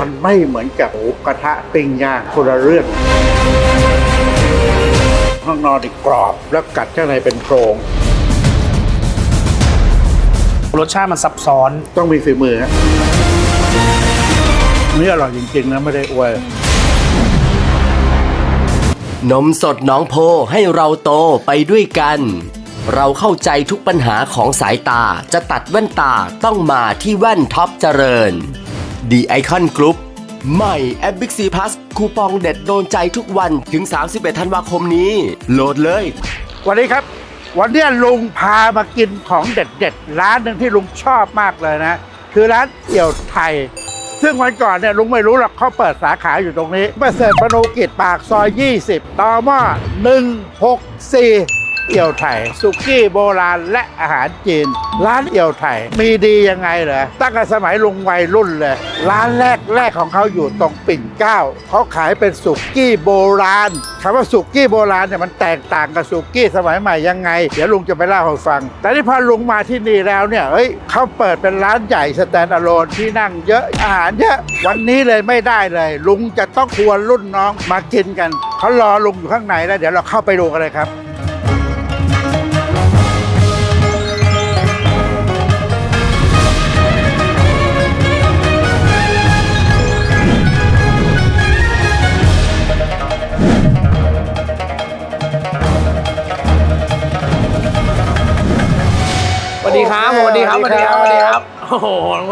มันไม่เหมือนกับหมูกระทะปิ้งย่างคนละเรื่องข้างนอกนี่กรอบแล้วกัดข้างในเป็นโครงรสชาติมันซับซ้อนต้องมีฝีมือฮะนี่อร่อยจริงๆนะไม่ได้อวยนมสดหน้องโพให้เราโตไปด้วยกัน เราเข้าใจทุกปัญหาของสายตาจะตัดแว่นตาต้องมาที่แว่นท็อปเจริญ The Icon Group ใหม่แอป Big C Plus คูปองเด็ดโดนใจทุกวันถึง 31 ธันวาคมนี้ โหลดเลย วันนี้ครับ วันเนี้ยลุงพามากินของเด็ดๆ ร้านหนึ่งที่ลุงชอบมากเลยนะ คือร้านเอี่ยวไทย ซึ่งวันก่อนเนี่ยลุงไม่รู้หรอกเขาเปิดสาขาอยู่ตรงนี้ประเสริฐมโนกิจปากซอย 20ต่อหม้อ164 เอี่ยวไทยสุกี้โบราณและอาหารจีน ร้านเอี่ยวไทยมีดียังไงเหรอตั้งแต่สมัยลุงวัยรุ่นเลย ร้านแรกแรกของเขาอยู่ตรงปิ่นเก้าเขาขายเป็นสุกี้โบราณคำว่าสุกี้โบราณเนี่ยมันแตกต่างกับสุกี้สมัยใหม่ยังไง เดี๋ยวลุงจะไปเล่าให้ฟัง แต่ที่พอลุงมาที่นี่แล้วเนี่ยเฮ้ยเขาเปิดเป็นร้านใหญ่สแตนด์อะโลนที่นั่งเยอะอาหารเยอะวันนี้เลยไม่ได้เลย ลุงจะต้องชวนรุ่นน้องมากินกันเขารอลุงอยู่ข้างในแล้วเดี๋ยวเราเข้าไปดูกันเลยครับ วัสดีครับผมสวัสดีครับสวัสดีครับสวัสดีครับโอ้โห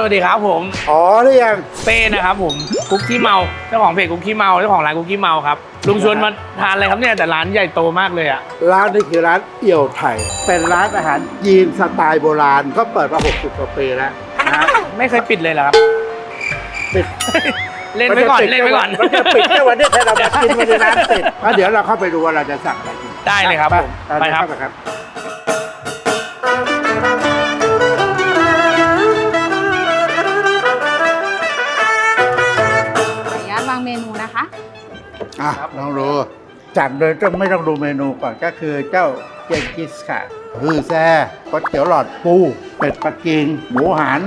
สวัสดีครับผมอ๋อหรือยังเป้นะครับผมกุ๊กขี้เมาเจ้าของเพจกุ๊กขี้เมาเจ้าของร้านกุ๊กขี้เมาครับลุงชวนมาทานอะไรครับเนี่ยแต่ร้านใหญ่โตมากเลยอะร้านนี้คือร้านเอี่ยวไทย เป็นร้านอาหารจีนสไตล์โบราณเขาเปิดมา 60กว่าปีแล้วนะไม่เคยปิดเลยเหรอครับปิดเล่นไปก่อนเล่นไปก่อนมันจะปิดแค่วันนี้ถ้าเรามากินมันจะร้านปิดแล้วเดี๋ยวเราเข้าไปดูว่าเราจะสั่งอะไรกินได้เลยครับผมตามไปนี้ครับาครับขออนุญาตวางเมนูนะคะ อะลองดูสั่งโดยต้องไม่ต้องดูเมนูก่อนก็คือเจ้าเจงกิสค่ะฮือแซ่ก๋วยเตี๋ยวหลอดปูเป็ดปักกิ่งหมูหัน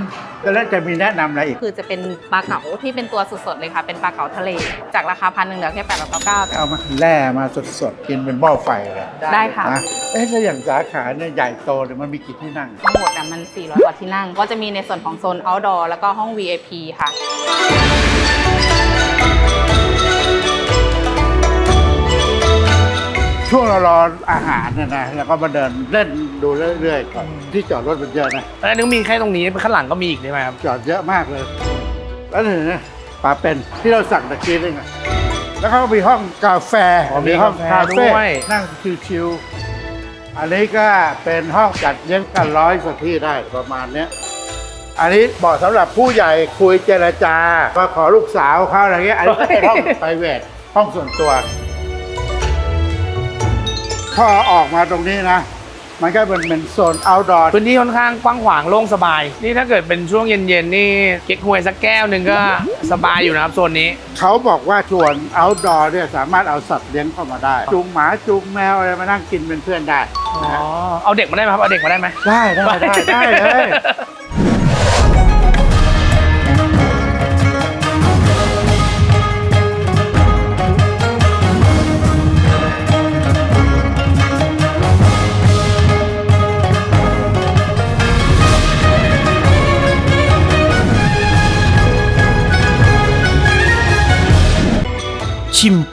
แล้วจะมีแนะนำอะไรอีก คือจะเป็นปลาเก๋าที่เป็นตัวสดๆเลยค่ะ เป็นปลาเก๋าทะเล จากราคาพันหนึ่งเหลือแค่แปดร้อยเก้าเก้าเอามาแล่มาสดๆ กินเป็นหม้อไฟเลยได้ค่ะ นะเอ๊ะแล้วอย่างสาขาเนี่ยใหญ่โตเนี่ยมันมีกี่ที่นั่ง ทั้งหมดนะมัน 400 กว่าที่นั่ง ก็จะมีในส่วนของโซน outdoor แล้วก็ห้อง VIP ค่ะ ช่วงเรารออาหารเนี่ยนะแล้วก็มาเดินเล่นดูเรื่อยๆก่อนที่จอดรถมันเยอะนะแล้วนึกมีแค่ตรงนี้ข้างหลังก็มีอีกใช่ไหมครับจอดเยอะมากเลย แล้วนี่นะปลาเป็นที่เราสั่งตะกี้นี่ไงแล้วก็มีห้องกาแฟอ๋อมีห้องกาคาแฟเฟ่ด้วยนั่งชิวๆอันนี้ก็เป็นห้องจัดเลี้ยงกันร้อยกว่าที่ได้ประมาณเนี้ยอันนี้เหมาะสำหรับผู้ใหญ่คุยเจรจามาขอลูกสาวเขาอะไรเงี้ยอันนี้ก็เป็นห้องไพรเวทห้องส่วนตัว พอออกมาตรงนี้นะ มันก็เป็นเป็นโซน outdoor พื้นที่ค่อนข้างกว้างขวางโล่งสบาย นี่ถ้าเกิดเป็นช่วงเย็นๆนี่เก๊กฮวยสักแก้วหนึ่งก็สบายอยู่นะครับโซนนี้ เขาบอกว่าส่วน outdoor เนี่ยสามารถเอาสัตว์เลี้ยงเข้ามาได้ จูงหมาจูงแมวอะไรมานั่งกินเป็นเพื่อนได้อ๋อ นะฮะเอาเด็กมาได้ไหมครับ เอาเด็กมาได้ไหมได้ได้ได้ได้เลย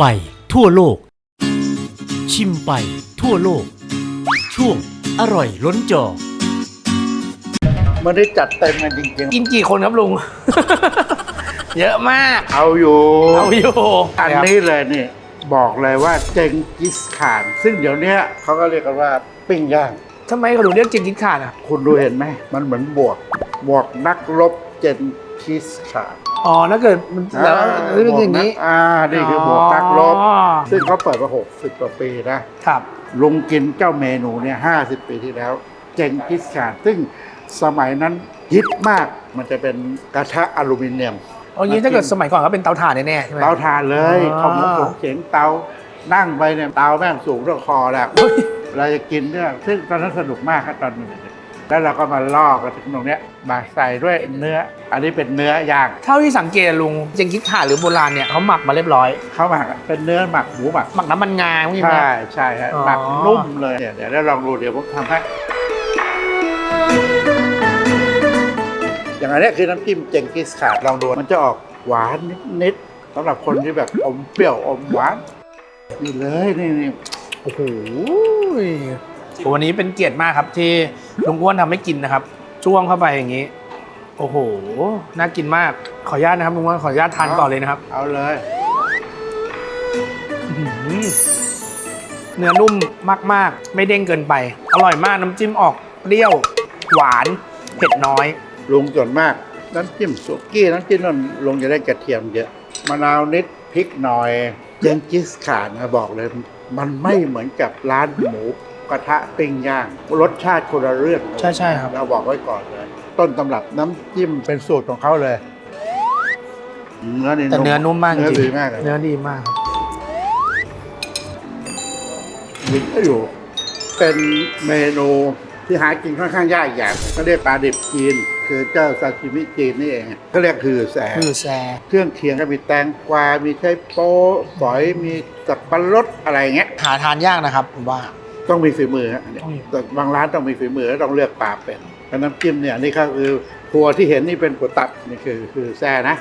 ไปทั่วโลก ชิมไปทั่วโลก ช่วงอร่อยล้นจอ มันได้จัดเต็มกันจริงกินกี่คนครับลุง เยอะมาก ๆ เอาอยู่ เอาอยู่อันนี้เลยนี่บอกเลยว่าเจงกิสข่าน ซึ่งเดี๋ยวเนี้ยเขาก็เรียกกันว่าปิ้งย่าง ทำไมเขาถึงเรียกจิงกินขาดอะ คุณดูเห็นไหม มันเหมือนบวกหมวกนักรบเจนคิสขาด อ๋อถ้าเกิดมันแล้วนี่เป็นอย่างนี้ อ่า นี่คือหมวกนักรบ อ๋อ ซึ่งเขาเปิดมา 60 กว่าปีนะ ครับ ลุงกินเจ้าเมนูเนี่ย 50 ปีที่แล้ว เจงกิสข่านซึ่งสมัยนั้นฮิตมาก มันจะเป็นกระทะอลูมิเนียม เอางี้ถ้าเกิดสมัยก่อนก็เป็นเตาถ่านแน่ๆใช่ไหม เตาถ่านเลยอ๋อ ข้าวหมูถุงเฉียงเตา นั่งไปเนี่ยเตาแม่งสูงเท่าคอแล้วเฮ้ยเราจะกินเนี่ยซึ่งตอนนั้นสนุกมากครับตอนนึงแล้วเราก็มาล่อกกันถึงตรงเนี้ย มาใส่ด้วยเนื้อ อันนี้เป็นเนื้อย่างเท่าที่สังเกตลุงเจงคิดข่าหรือโบราณเนี่ยเขาหมักมาเรียบร้อย เขาหมักอะเป็นเนื้อหมักหมูหมักหมักน้ำมันงาใช่ไหมใช่ใช่ฮะอ๋อหมักนุ่มเลยเนี่ยเดี๋ยวเราลองดูเดี๋ยวผมทำให้อย่างอันเนี้ยคือน้ำจิ้มเจงกิสขาดลองดูมันจะออกหวานนิดๆสำหรับคนที่แบบอมเปรี้ยวอมหวานนี่เลยนี่นี่โอ้โหวันนี้เป็นเกียรติมากครับที่ลุงอ้วนทำให้กินนะครับ จ้วงเข้าไปอย่างนี้ โอ้โห น่ากินมาก ขออนุญาตนะครับลุงอ้วนขออนุญาตทานก่อนเลยนะครับ เอาเลยอื้อหือเนื้อนุ่มมาก ๆ ไม่เด้งเกินไป อร่อยมากน้ำจิ้มออกเปรี้ยว หวานเผ็ดน้อย ลุงส่วนมาก น้ำจิ้มสุกี้น้ำจิ้มนั่นลุงจะได้กระเทียมเยอะมะนาวนิดพริกหน่อยเจงกิสขาดนะบอกเลย มันไม่เหมือนกับร้านหมู กระทะปิ้งย่าง รสชาติคนละเรื่องเลยใช่ใช่ครับ เราบอกไว้ก่อนเลย ต้นตำรับน้ำจิ้มเป็นสูตรของเขาเลย เนื้อนี่แต่เนื้อนุ่มมากจเนื้อริดีงมากเลยเนื้อดีมากครับดีอยู่ เป็นเมนูที่หากินค่อนข้างยากอย่างเขาเรียกปลาดิบจีน คือเจ้าซาชิมิจีนนี่เองเขาเรียกคือแสคือแซเครื่องเคียงก็มีแตงกวา มีไชโป๊ฝอย มีสับปะรดอะไรเงี้ย หาทานยากนะครับผมว่า ต้องมีฝีมือฮะอันเนี้ยต้องมีแต่บางร้านต้องมีฝีมือแล้วต้องเลือกปลาเป็นแล้วน้ำจิ้มเนี่ยนี่ก็คือครัวที่เห็นนี่เป็นกัวตับนี่คือคือแซ่นะ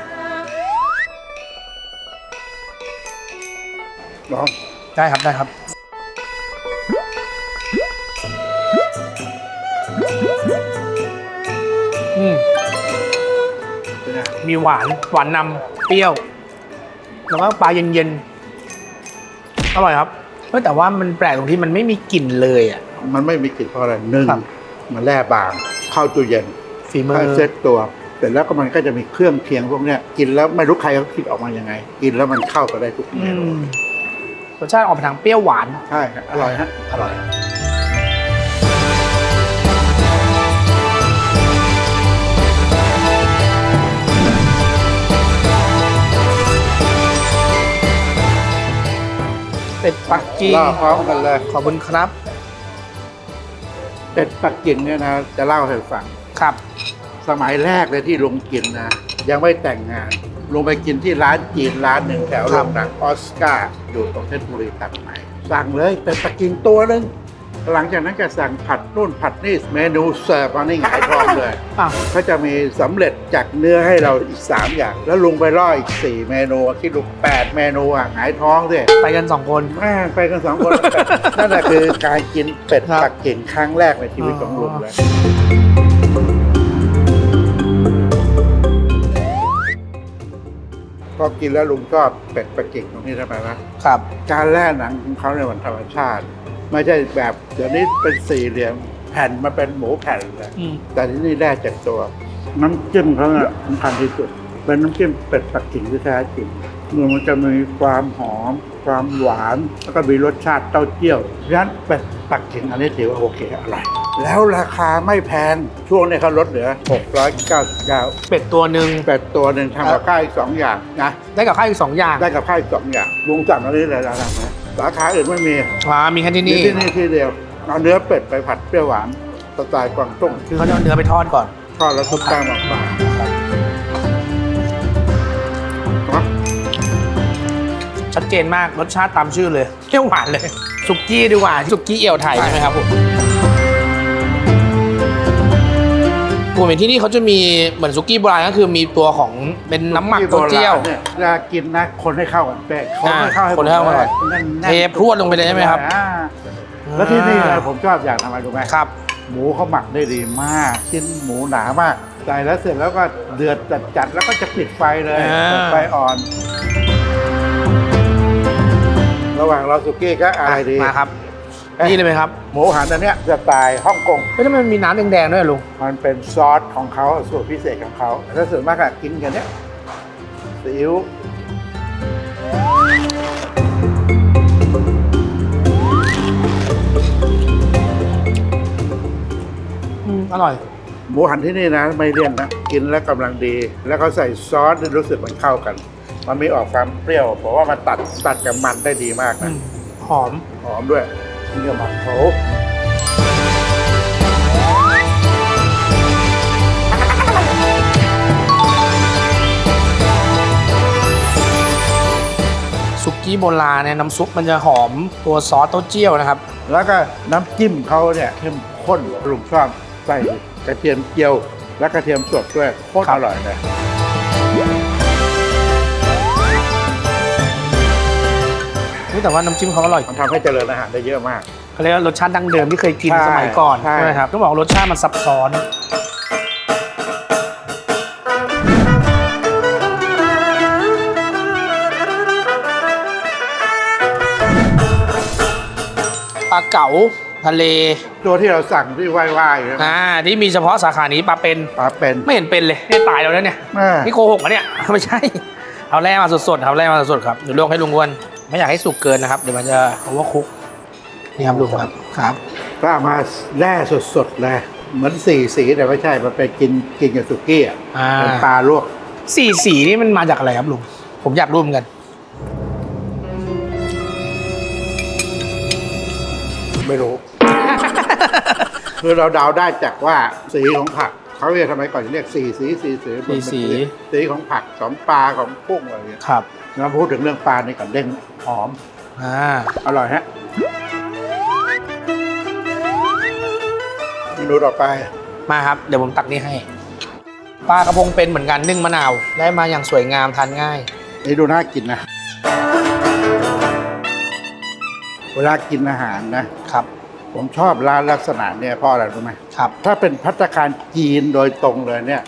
ลองได้ครับได้ครับ อืมเป็นไงมีหวานหวานนำเปรี้ยว แล้วก็ปลาเย็นๆ อร่อยครับ เฮ้ยแต่ว่ามันแปลกตรงที่มันไม่มีกลิ่นเลยอะ มันไม่มีกลิ่นเพราะอะไรหนึ่งครับ มันแร่บาง เข้าตู้เย็นฝีมือค่อยเซ็ตตัวเสร็จแล้วก็มันก็จะมีเครื่องเคียงพวกเนี้ยกินแล้วไม่รู้ใครเขาคิดออกมายังไง กินแล้วมันเข้ากันได้ทุกเมอืนูมรสชาติออกไปทางเปรี้ยวหวาน ใช่ครับอร่อยฮะอร่อย เป็ดปักกิ่งเล่าพร้อมกันเลย ขอบคุณครับ เป็ดปักกิ่งเนี่ยนะจะเล่าให้ฟัง ครับ สมัยแรกเลยที่ลุงกินนะ ยังไม่แต่งงานลุงไปกินที่ร้านจีนร้านหนึ่งแถวคโรรับงหนังออสการ์อยู่ตรงเพชรบุรีตัดใหม่ สั่งเลยเป็ดปักกิ่งตัวหนึง หลังจากนั้นก็สั่งผัดนู่นผัดนี่เมนูเสิร์ฟมานี่หงายท้องเลยอะ เขาจะมีสำเร็จจากเนื้อให้เราอีก 3 อย่าง แล้วลุงไปล่ออีก 4 เมนูคิดดู8เมนูอะหงายท้องสิไปกันสองคน แม่งไปกันสองคนนั่นแหละคือการกินเป็ดครับปักกิ่งครั้งแรกในชีวิตของลุงเลย พอกินแล้วลุงชอบเป็ดปักกิ่งตรงนี้ทำไมวะ ครับ การแล่หนังของเขาเนี่ยมันธรรมชาติ ไม่ใช่แบบเดี๋ยวนี้เป็นสี่เหลี่ยมแผ่นมาเป็นหมูแผ่นเลยอืมแต่ที่นี่แร่จากตัว น้ำจิ้มเขาเนี่ยสำคัญที่สุด เป็นน้ำจิ้มเป็ดปักกิ่งที่แท้จริงมันจะมีความหอม ความหวาน แล้วก็มีรสชาติเต้าเจี้ยวเพราะฉะนั้นเป็ดปักกิ่งอันนี้ถือว่าโอเคอร่อยแล้วราคาไม่แพงช่วงนี้เขาลดเหลือ 699เป็ดตัวหนึ่งเป็ดตัวหนึ่งทำกับข้าวอีกสองอย่างนะ ได้กับข้าวอีกสองอย่าง ได้กับข้าวอีกสองอย่างลุงสั่งอันนี้เลยนะนะ สาขาอื่นไม่มีอ่ามีแค่ที่มีนี่ที่นี่ที่เดียวเอาเนื้อเป็ดไปผัดเปรี้ยวหวานสไตล์กวางตุ้งคือเขาจะเอาเนื้อไปทอดก่อน ทอดแล้วคลุกแป้งบางๆครับชัดเจนมากรสชาติตามชื่อเลยเปรี้ยวหวานเลยสุกี้ดีกว่าสุกี้เอี่ยวไทยใช่ไหมครับผม ผมเห็นที่นี่เขาจะมีเหมือนสุกี้โบราณก็คือมีตัวของเป็นน้ำหมักตัวเจี้ยวที่โบราณเนี่ยเวลากินนะคนให้เข้ากันเป๊ะคนให้เข้าให้คนให้เข้ากันแน่นๆเทพรวดลงไปเลยใช่ไหมครับอ่าแล้วที่นี่นะผมชอบอย่างทำไมรู้ไหมครับ หมูเขาหมักได้ดีมากชิ้นหมูหนามากใส่แล้วเสร็จแล้วก็เดือดจัดๆแล้วก็จะปิดไฟเลยอ่าเปิดไฟอ่อน ระหว่างเราสุกี้ก็อะไรดีมาครับไป นี่เลยไหมครับหมูหันอันเนี้ยสไตล์ฮ่องกงเฮ้ยทำไมมันมีน้ำแดงๆด้วยอะลุงมันเป็นซอสของเขาสูตรพิเศษของเขาถ้าส่วนมากอะกินกันเนี้ยซีอิ๊วอืมอร่อย หมูหันที่นี่นะไม่เลี่ยนนะ กินแล้วกำลังดี แล้วก็ใส่ซอสนี่รู้สึกมันเข้ากัน มันมีออกความเปรี้ยวเพราะว่ามันตัดตัดกับมันได้ดีมากอืนะมหอม หอมด้วย นี่ก็มันโถสุกี้โบราณเนี่ยน้ำซุปมันจะหอมตัวซอสเต้าเจี้ยวนะครับ แล้วก็น้ำจิ้มเขาเนี่ยเข้มข้นลุงชอบใส่กระเทียมเจียว และกระเทียมสดด้วยโคตรครัอบร่อยเลย แต่ว่าน้ำจิ้มเขาอร่อยมันทำให้เจริญอาหารได้เยอะมาก เขาเรียกว่ารสชาติดั้งเดิมที่เคยกินใช่สมัยก่อนใช่ ใช่ไหมครับต้องบอกว่ารสชาติมันซับซ้อน ปลาเก๋าทะเลตัวที่เราสั่งที่ไหว้ๆอยู่นะอ่าที่มีเฉพาะสาขานี้ปลาเป็น ปลาเป็นไม่เห็นเป็นเลยนี่ตายแล้วนะเนี่ย แม่นี่โกหกนะเนี่ย ไม่ใช่ เอาแร่มาสดๆเอาแร่มาสดๆครับเดี๋ยวลวกให้ลุงอ้วน ไม่อยากให้สุกเกินนะครับ เดี๋ยวมันจะโอเวอร์คุกนี่ครับลุงครับครับก็เอามาแร่สดๆเลยเหมือนสีสีแต่ไม่ใช่มันไปกินกินกับสุกี้อะอ่าเป็นปลาลวกสีสีนี่มันมาจากอะไรครับลุงผมอยากรู้เหมือนกัน ไม่รู้ คือเราเดาได้จากว่าสีของผัก เขาเรียกทำไมก่อนเรียกสีสีสีสีสีสี สีของผักของปลาของกุ้งอะไรอย่างเงี้ยครับเราพูดถึงเรื่องปลาในก่อนเด้งหอมอ่าอร่อยฮะเมนูต่อไปมาครับ เดี๋ยวผมตักนี่ให้ปลากระพงเป็นเหมือนกันนึ่งมะนาว ได้มาอย่างสวยงามทานง่ายนี่ดูน่ากินนะ เวลากินอาหารนะครับ ผมชอบร้านลักษณะเนี่ยเพราะอะไรรู้ไหมครับ ถ้าเป็นพัตตาคารจีนโดยตรงเลยเนี่ย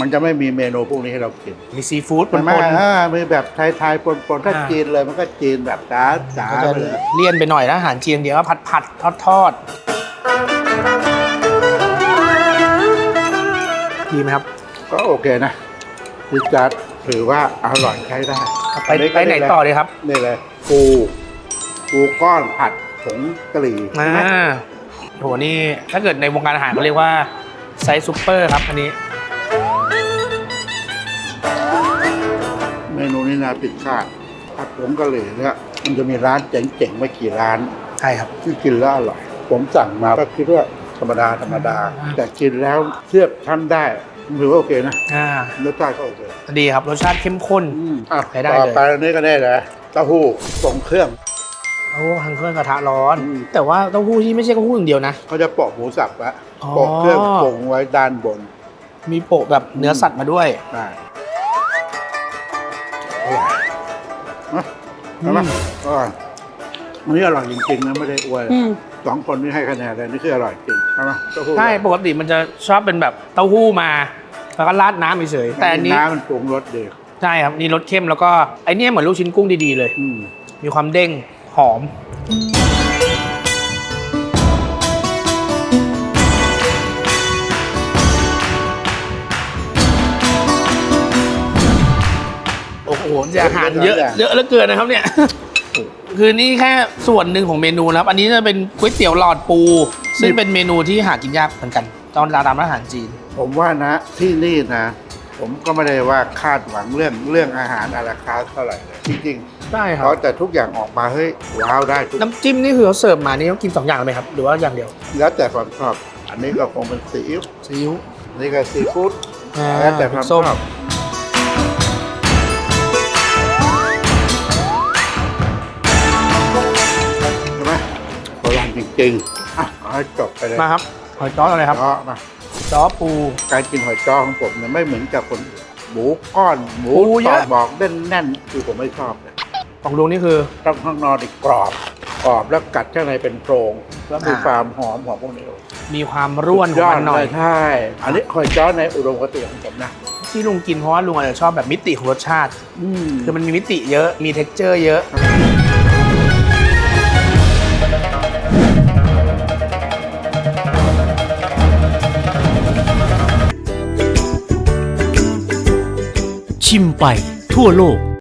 มันจะไม่มีเมนูพวกนี้ให้เรากินมีซีฟู้ดปมันนไม่ๆอ่ามีแบบไทยๆปนๆถ้าอ่าจีนเลยมันก็จีนแบบจ๋าจ๋าก็จะไปเลยเลี่ยนไปหน่อยนะอาหารจีนเดียวก็ผัดผัดทอดทอดดีไหมครับ ก็โอเคนะพิซซ่าถือว่าอร่อยใช้ได้ไปไปไหนต่อดีครับ นี่เลยปูปูก้อนผัด ผงกะหรี่อ่าใช่ไหมโหนี่ถ้าเกิดในวงการอาหารเขาเรียกว่าไซส์ซูเปอร์ครับอันนี้เมนูนี้นะผิดคาดผัดผงกะหรี่เนี่ยมันจะมีร้านเจ๋งๆไม่กี่ร้าน ใช่ครับ ที่กินแล้วอร่อย ผมสั่งมาก็คิดว่าธรรมดาธรรมดา อ่า แต่กินแล้วเทียบชั้นได้ถือว่าโอเคนะอ่ารสชาติก็โอเคดีครับรสชาติเข้มข้น อะใช้ได้ต่อเลยไปอันนี้ก็ได้เลยเต้าหู้ทรงเครื่อง โอ้ทางเครื่องกระทะร้อน อืม แต่ว่าเต้าหู้ที่ไม่ใช่เต้าหู้อย่างเดียวนะ เขาจะโปะหมูสับอะอ๋อโปะเครื่องปรุงไว้ด้านบนมีโปะแบบเนื้อสัตว์มาด้วยได้อร่อยนะใช่ไหมอืมอร่อยอันนี้อร่อยจริงๆนะไม่ได้อวยสองคนนี้ให้คะแนนเลยนี่คืออร่อยจริงใช่ไหมเต้าหู้ใช่ปกติมันจะชอบเป็นแบบเต้าหู้มา แล้วก็ราดน้ำเฉยๆแต่อันนี้น้ำมันปรุงรสดีใช่ครับนี่รสเข้มแล้วก็ไอเนี้ยเหมือนลูกชิ้นกุ้งดีๆเลย อืมมีความเด้งห อม โอ้โหจะอาหารเยอะเยอะเหลือเกินนะครับเนี่ย คือนี่แค่ส่วนหนึ่งของเมนูนะครับ อันนี้จะเป็นก๋วยเตี๋ยวหลอดปู ซึ่งเป็นเมนูที่หากินยากเหมือนกัน ตอนร้านอาหารจีน ผมว่านะที่นี่นะ ผมก็ไม่ได้ว่าคาดหวังเรื่องเรื่องอาหารอาราคาร์ทเท่าไหร่เลยจริง ได้ๆครัเขาบแต่ทุกอย่างออกมาเฮ้ยว้าวได้ทุกน้ำจิ้มนี่คือเขาเสิร์ฟมานี่ต้องกินสองอย่างเลยไหมครับ หรือว่าอย่างเดียว แล้วแต่ความชอบ อันนี้ก็คงเป็นซีอิ๊วซีอิ๊วอันนี่ก็ซีฟู้ดอ่าแล้วแต่ความชส้มอบ ใช่ไหมโบราณจริงๆอะเอาให้จบไปเลยมาครับหอยจ้ออะไรครับจ้อมาจ้อปู การกินหอยจ้อของผมเนี่ยไม่เหมือนกับคนอื่นหมูก้อนหมูปูเยตออะกบอกแน่นๆคือผมไม่ชอบเลย ของลุงนี่คือ ต้องข้างนอกอีกกรอบกรอบแล้วกัดข้างในเป็นโพรงแล้วมีความหอมของพวกนี้มีความร่วนของมันหน่อยใช่อันนี้คอยจ้อในอุดมคติของผมนะที่ลุงกินเพราะว่าลุงอาจจะชอบแบบมิติของรสชาติคือมันมีมิติเยอะมีเท็กเจอร์เยอะชิมไปทั่วโลก